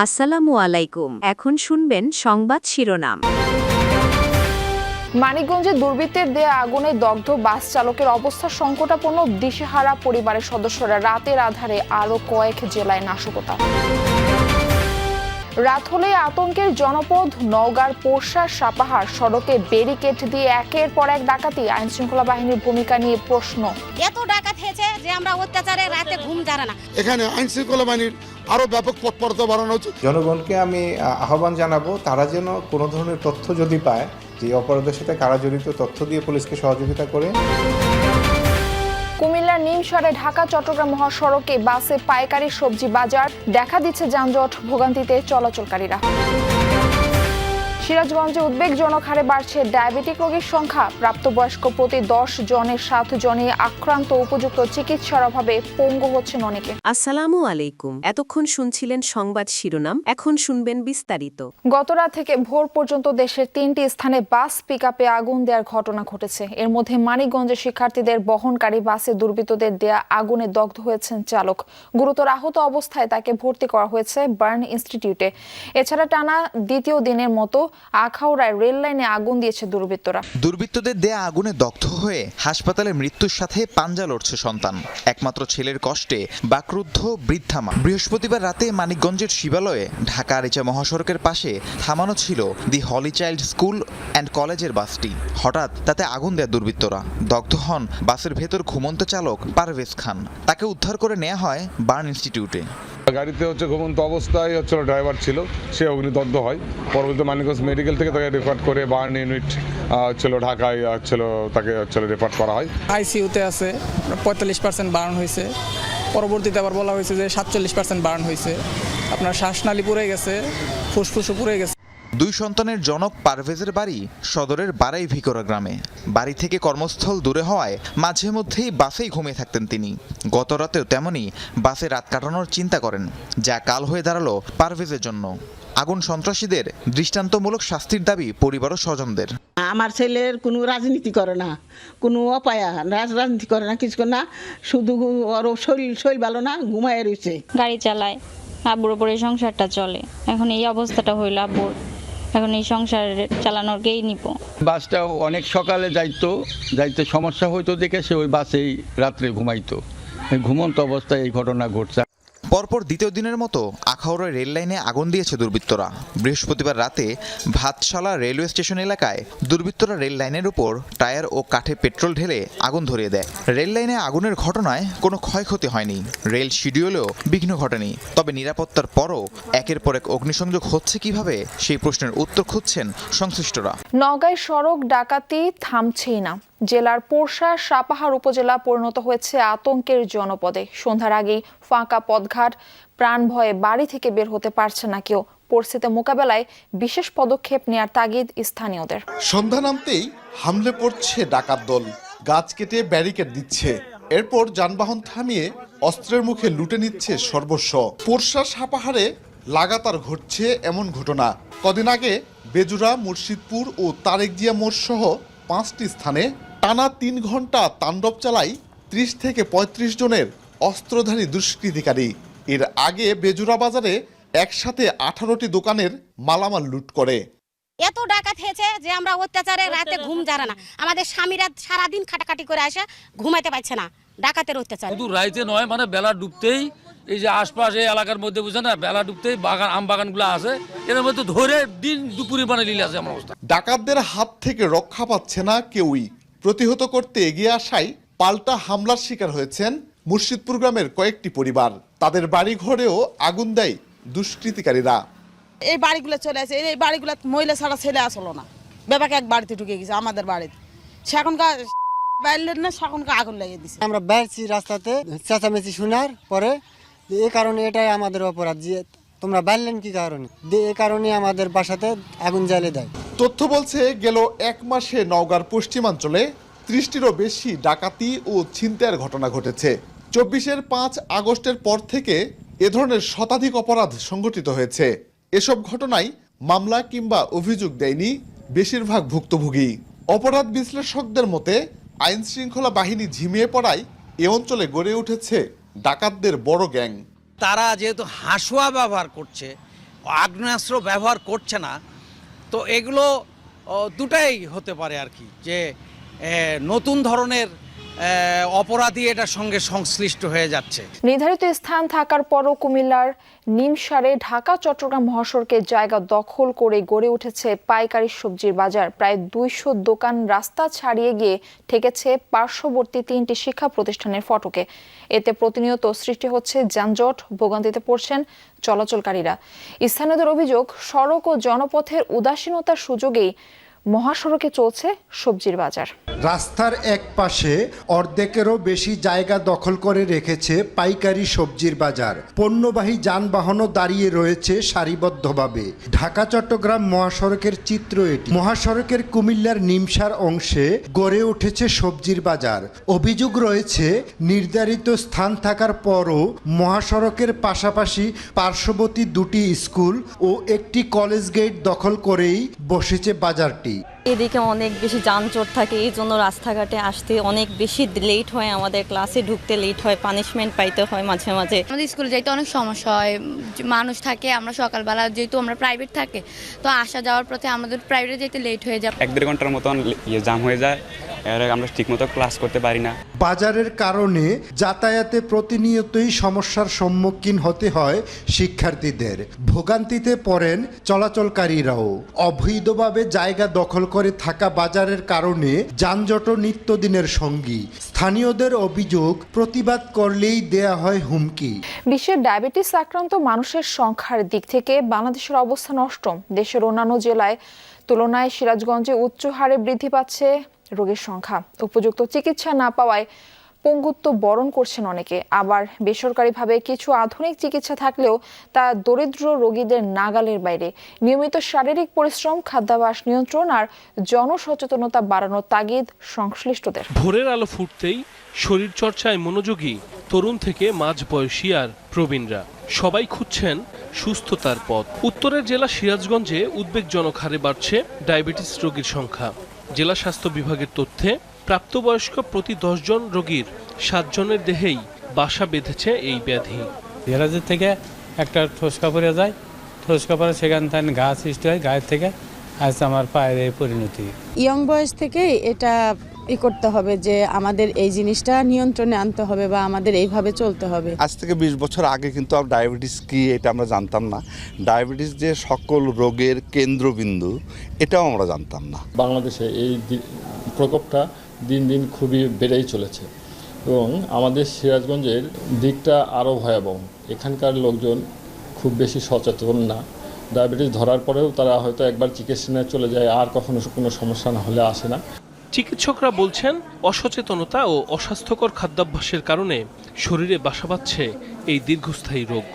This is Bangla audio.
আসসালামু আলাইকুম। এখন শুনবেন সংবাদ শিরোনাম। মানিকগঞ্জে দুর্বৃত্তের দেয়া আগুনে দগ্ধ বাস চালকের অবস্থা সংকটাপন্ন দিশেহারা পরিবারের সদস্যরা রাতের আধারে আরও কয়েক জেলায় নাশকতা। রাত হলে আতঙ্কের জনপদ নওগাঁর পোরশা সাপাহার সড়কে ব্যারিকেড দিয়ে একের পর এক ডাকাতি। আইনশৃঙ্খলা বাহিনীর ভূমিকা নিয়ে প্রশ্ন। এত ডাকাত যে আমরা অত্যাচারে রাতে ঘুম জানা না। এখানে আইন শৃঙ্খলা বাহিনীর আরও ব্যাপক তৎপরতা বাড়ানো উচিত। জনগণকে আমি আহ্বান জানাব তারা যেন কোনো ধরনের তথ্য যদি পায় যে অপরাধের সাথে কারা জড়িত তথ্য দিয়ে পুলিশকে সহযোগিতা করে। কুমিল্লার নিমসরে ঢাকা চট্টগ্রাম মহাসড়কে বাসে পাইকারি সবজি বাজার। দেখা দিচ্ছে যানজট ভোগান্তিতে চলাচলকারীরা। সিরাজগঞ্জে উদ্বেগজনক হারে বাড়ছে ডায়াবেটিক রোগীর সংখ্যা। প্রাপ্তবয়স্ক প্রতি দশ জনের সাত জনই আক্রান্ত উপযুক্ত চিকিৎসার অভাবে পঙ্গু হচ্ছেন অনেকে। আসসালামু আলাইকুম। এতক্ষণ শুনছিলেন সংবাদ শিরোনাম এখন শুনবেন বিস্তারিত। গতরাত থেকে ভোর পর্যন্ত দেশের তিনটি স্থানে বাস পিকআপে আগুন দেওয়ার ঘটনা ঘটেছে। এর মধ্যে মানিকগঞ্জে শিক্ষার্থীদের বহনকারী বাসে দুর্বৃত্তদের দেয়া আগুনে দগ্ধ হয়েছেন চালক। গুরুতর আহত অবস্থায় তাকে ভর্তি করা হয়েছে বার্ন ইনস্টিটিউটে। এছাড়া টানা দ্বিতীয় দিনের মতো আখাউড়ায় রেল লাইনে আগুন দিয়েছে দুর্বৃত্তরা। দুর্বৃত্তদের দেয়া আগুনে দগ্ধ হয়ে হাসপাতালে মৃত্যুর সাথে পাঞ্জা লড়ছে সন্তান। একমাত্র ছেলের কষ্টে বাকরুদ্ধ বৃদ্ধা মা। বৃহস্পতিবার রাতে মানিকগঞ্জের শিবালয়ে ঢাকা আরিচা মহাসড়কের পাশে থামানো ছিল the holy child school and কলেজের বাসটি। হঠাৎ তাতে আগুন দেয় দুর্বৃত্তরা। দগ্ধ হন বাসের ভেতর ঘুমন্ত চালক পারভেজ খান। তাকে উদ্ধার করে নেওয়া হয় বার্ন ইনস্টিটিউটে। গাড়িতে হচ্ছে ঘুমন্ত অবস্থায় হচ্ছিল ড্রাইভার ছিল, সে অগ্নিদগ্ধ হয়। পরবর্তীতে মানিকগঞ্জ মেডিকেল থেকে তাকে রেফার করে বার্ন ইউনিট ছিল ঢাকায় ছিল তাকে হচ্ছিল রেফার করা হয়। আইসিইউতে আছে, পঁয়তাল্লিশ পার্সেন্ট বার্ন হয়েছে। পরবর্তীতে আবার বলা হয়েছে যে সাতচল্লিশ পার্সেন্ট বার্ন হয়েছে। আপনার শ্বাসনালী পুড়ে গেছে, ফুসফুসও পুড়ে গেছে। দুই সন্তানের জনক পারভেজের বাড়ি সদরের বারাই ভিকরা গ্রামে। বাড়ি থেকে কর্মস্থল দূরে হওয়ায় মাঝে মধ্যেই বাসেই ঘুমিয়ে থাকতেন তিনি। গত রাতেও তেমনই বাসে রাত কাটানোর চিন্তা করেন যা কাল হয়ে দাঁড়াল পারভেজের জন্য। আগুন সন্ত্রাসীদের দৃষ্টান্তমূলক শাস্তির দাবি পরিবার ও স্বজনদের। আমার ছেলের কোনো রাজনীতি করে না কোনো অপায়া রাজ- রাজনীতি করে না কিছু না শুধু ওর শরীর শরীর ভালো না ঘুমায় রয়েছে। গাড়ি চালায় আব্বুর ওপরে সংসারটা চলে। এখন এই অবস্থাটা হইল আব্বুর। এখন এই সংসার চালানোর কেই নিব। বাসটা অনেক সকালে যাইতো যাইতে সমস্যা হইতো দেখে সে ওই বাসেই রাত্রে ঘুমাইতো। ঘুমন্ত অবস্থায় এই ঘটনা ঘটছে। পরপর দ্বিতীয় দিনের মতো আখাউড়া রেল লাইনে আগুন দিয়েছে দুর্বৃত্তরা। বৃহস্পতিবার রাতে ভাতশালা রেলওয়ে স্টেশন এলাকায় দুর্বৃত্তরা রেল লাইনের উপর টায়ার ও কাঠে পেট্রোল ঢেলে আগুন ধরিয়ে দেয়। রেল লাইনে আগুনের ঘটনায় কোনো ক্ষয়ক্ষতি হয়নি। রেল শিডিউলেও বিঘ্ন ঘটেনি। তবে নিরাপত্তার পরও একের পর এক অগ্নিসংযোগ হচ্ছে কীভাবে, সেই প্রশ্নের উত্তর খুঁজছেন সংশ্লিষ্টরা। নওগাঁয় সড়ক ডাকাতি থামছেই না। জেলার পোরশা, সাপাহার উপজেলা পরিণত হয়েছে আতঙ্কের জনপদে। সন্ধ্যার আগেই ফাঁকা পথঘাট প্রাণ ভয়ে বাড়ি থেকে বের হতে পারছে না কেউ। পরিস্থিতি মোকাবেলায় বিশেষ পদক্ষেপ নেয়ার তাগিদ স্থানীয়দের। সন্ধ্যা নামতেই হামলে পড়ছে ডাকাত দল। গাছ কেটে ব্যারিকেড দিচ্ছে। এরপর যানবাহন থামিয়ে অস্ত্রের মুখে লুটে নিচ্ছে সর্বস্ব। পোরশা সাপাহারে লাগাতার ঘটছে এমন ঘটনা। কদিন আগে বেজুরা, মুর্শিদপুর ও তারেকজিয়া মোড় সহ পাঁচটি স্থানে টানা তিন ঘণ্টা তাণ্ডব চালায় ত্রিশ থেকে পঁয়ত্রিশ জনের অস্ত্রধারী দুষ্কৃতিকারী। এর আগে বেজুরা বাজারে একসাথে আঠারোটি দোকানের মালামাল লুট করে। এত ডাকাত হয়েছে যে আমরা অত্যাচারে রাতে ঘুম জানা না। আমাদের স্বামীরা সারাদিন খাটাখাটি করে আসে ঘুমাইতে পারছে না। ডাকাতের অত্যাচার। শুধু রাইতে নয় মানে বেলা ডুবতেই এই যে আশপাশ এই এলাকার মধ্যে বুঝছে না বেলা ডুবতেই বাগান আম বাগানগুলো আছে। এর মধ্যে ধরে দিন দুপুরে মানে লীলা আছে আমার অবস্থা। ডাকাতদের হাত থেকে রক্ষা পাচ্ছে না কেউই। প্রতিহত করতে এগিয়ে আসায় পাল্টা হামলার শিকার হয়েছেন মুর্শিদপুর গ্রামের কয়েকটি পরিবার তাদের বাড়ি ঘরেও আগুন দেয় দুষ্কৃতিকারীরা। এই বাড়িগুলো চলে আসে এই বাড়িগুলো মহিলা ছাড়া ছেলে আসলো না। বেবাকে এক বাড়িতে ঢুকে গেছে আমাদের বাড়িতে। সে এখনকার বাইরের না সেখনকার আগুন লাগিয়ে দিছে। আমরা বেরছি রাস্তাতে চেঁচামেচি শোনার পরে যে এই কারণে এটাই আমাদের অপরাধ যে তোমরা বাইরলেন কি কারণে? যে এই কারণে আমাদের বাসাতে আগুন জ্বালে দেয়। তথ্য বলছে গেল এক মাসে নওগাঁর পশ্চিমাঞ্চলে ত্রিশটিরও বেশি ডাকাতি ও ছিনতাইয়ের ঘটনা ঘটেছে। চব্বিশের পাঁচ আগস্টের পর থেকে এ ধরনের শতাধিক অপরাধ সংঘটিত হয়েছে। এসব ঘটনায় মামলা কিংবা অভিযোগ দেয়নি বেশিরভাগ ভুক্তভোগী। অপরাধ বিশ্লেষকদের মতে আইন শৃঙ্খলা বাহিনী ঝিমিয়ে পড়ায় এ অঞ্চলে গড়ে উঠেছে ডাকাতদের বড় গ্যাং। তারা যেহেতু হাসুয়া ব্যবহার করছে, আগ্নেয়াস্ত্র ব্যবহার করছে না, তো এগুলো দুটাই হতে পারে আর কি, যে নতুন ধরনের অপরাধী এটার সঙ্গে সংশ্লিষ্ট হয়ে যাচ্ছে। নির্ধারিত স্থান থাকার পরও কুমিল্লার নিমসারে ঢাকা, চট্টগ্রাম মহাসড়কে জায়গা দখল করে গড়ে উঠেছে পাইকারি সবজির বাজার। প্রায় দুইশো দোকান রাস্তা ছাড়িয়ে গিয়ে ঠেকেছে পার্শ্ববর্তী তিনটি শিক্ষা প্রতিষ্ঠানের ফটকে। এতে প্রতিনিয়ত সৃষ্টি হচ্ছে যানজট, ভোগান্তিতে পড়ছেন চলাচলকারীরা। স্থানীয়দের অভিযোগ, সড়ক ও জনপথের উদাসীনতার সুযোগেই মহাসড়কে চলছে সবজির বাজার। রাস্তার এক পাশে অর্ধেকেরও বেশি জায়গা দখল করে রেখেছে পাইকারি সবজির বাজার। পণ্যবাহী যানবাহনও দাঁড়িয়ে রয়েছে সারিবদ্ধভাবে। ঢাকা, চট্টগ্রাম মহাসড়কের চিত্র এটি। মহাসড়কের কুমিল্লার নিমসার অংশে গড়ে উঠেছে সবজির বাজার। অভিযোগ রয়েছে, নির্ধারিত স্থান থাকার পরও মহাসড়কের পাশাপাশি পার্শ্ববর্তী দুটি স্কুল ও একটি কলেজ গেট দখল করেই বসেছে বাজারটি। এদিকে অনেক বেশি যানজট থাকে এই জন্য রাস্তাঘাটে আসতে অনেক বেশি লেট হয় আমাদের ক্লাসে ঢুকতে লেট হয় পানিশমেন্ট পাইতে হয় মাঝে মাঝে। আমাদের স্কুলে যাইতে অনেক সমস্যা হয় মানুষ থাকে আমরা সকালবেলা যেহেতু আমরা প্রাইভেট থাকে তো আসা যাওয়ার পথে আমাদের প্রাইভেটে যেতে লেট হয়ে যায়। এক দেড় ঘণ্টার মতন ইয়ে জাম হয়ে যায় আমরা ঠিকমতো ক্লাস করতে পারি না। বাজারের কারণে যাতায়াতে প্রতিনিয়তই সমস্যার সম্মুখীন হতে হয় শিক্ষার্থীদের। ভোগান্তিতে পড়েন চলাচলকারীরাও। অবৈধভাবে জায়গা দখল করে থাকা বাজারের কারণে যানজট নিত্যদিনের সঙ্গী। স্থানীয়দের অভিযোগ প্রতিবাদ করলেই দেয়া হয় হুমকি। বিশ্বের ডায়াবেটিস আক্রান্ত মানুষের সংখ্যার দিক থেকে বাংলাদেশের অবস্থান অষ্টম দেশের অন্যান্য জেলায় তুলনায় সিরাজগঞ্জে উচ্চ হারে বৃদ্ধি পাচ্ছে রোগীর সংখ্যা। উপযুক্ত চিকিৎসা না পাওয়ায় পঙ্গুত্ব বরণ করছেন অনেকে। আবার বেসরকারিভাবে কিছু আধুনিক চিকিৎসা থাকলেও তা দরিদ্র রোগীদের নাগালের বাইরে। নিয়মিত শারীরিক পরিশ্রম, খাদ্যাভ্যাস নিয়ন্ত্রণ আর জনসচেতনতা বাড়ানোর তাগিদ সংশ্লিষ্টদের। ভোরের আলো ফুটতেই শরীর চর্চায় মনোযোগী তরুণ থেকে মাঝ বয়সী আর প্রবীণরা। সবাই খুঁজছেন সুস্থতার পথ। উত্তরের জেলা সিরাজগঞ্জে উদ্বেগজনক হারে বাড়ছে ডায়াবেটিস রোগীর সংখ্যা। জেলা স্বাস্থ্য বিভাগের তথ্যে প্রাপ্তবয়স্ক প্রতি দশজন রোগীর সাতজনের দেহেই বাসা বেঁধেছে এই ব্যাধি। ধীরাজের থেকে একটা ঠোসকা পড়ে যায়। ঠোসকা পরে সেখান থেকে ঘা সৃষ্টি হয় গায়ের থেকে। আজ আমার পায়ের এই পরিণতি। ইয়ং বয়স থেকে এটা ই করতে হবে যে আমাদের এই জিনিসটা নিয়ন্ত্রণে আনতে হবে বা আমাদের এইভাবে চলতে হবে। আজ থেকে বিশ বছর আগে কিন্তু আর ডায়াবেটিস কি এটা আমরা জানতাম না। ডায়াবেটিস যে সকল রোগের কেন্দ্রবিন্দু এটাও আমরা জানতাম না। বাংলাদেশে এই প্রকোপটা দিন দিন খুবই বেড়েই চলেছে এবং আমাদের সিরাজগঞ্জের দিকটা আরও ভয়াবহ। এখানকার লোকজন খুব বেশি সচেতন না। ডায়াবেটিস ধরার পরেও তারা হয়তো একবার চিকিৎসা নিয়ে চলে যায় আর কখনো কোনো সমস্যা না হলে আসে না। চিকিৎসকরা বলছেন অসচেতনতা ও অস্বাস্থ্যকর খাদ্যাভ্যাসের কারণে শরীরে বাসা বাঁধছে এই দীর্ঘস্থায়ী রোগ।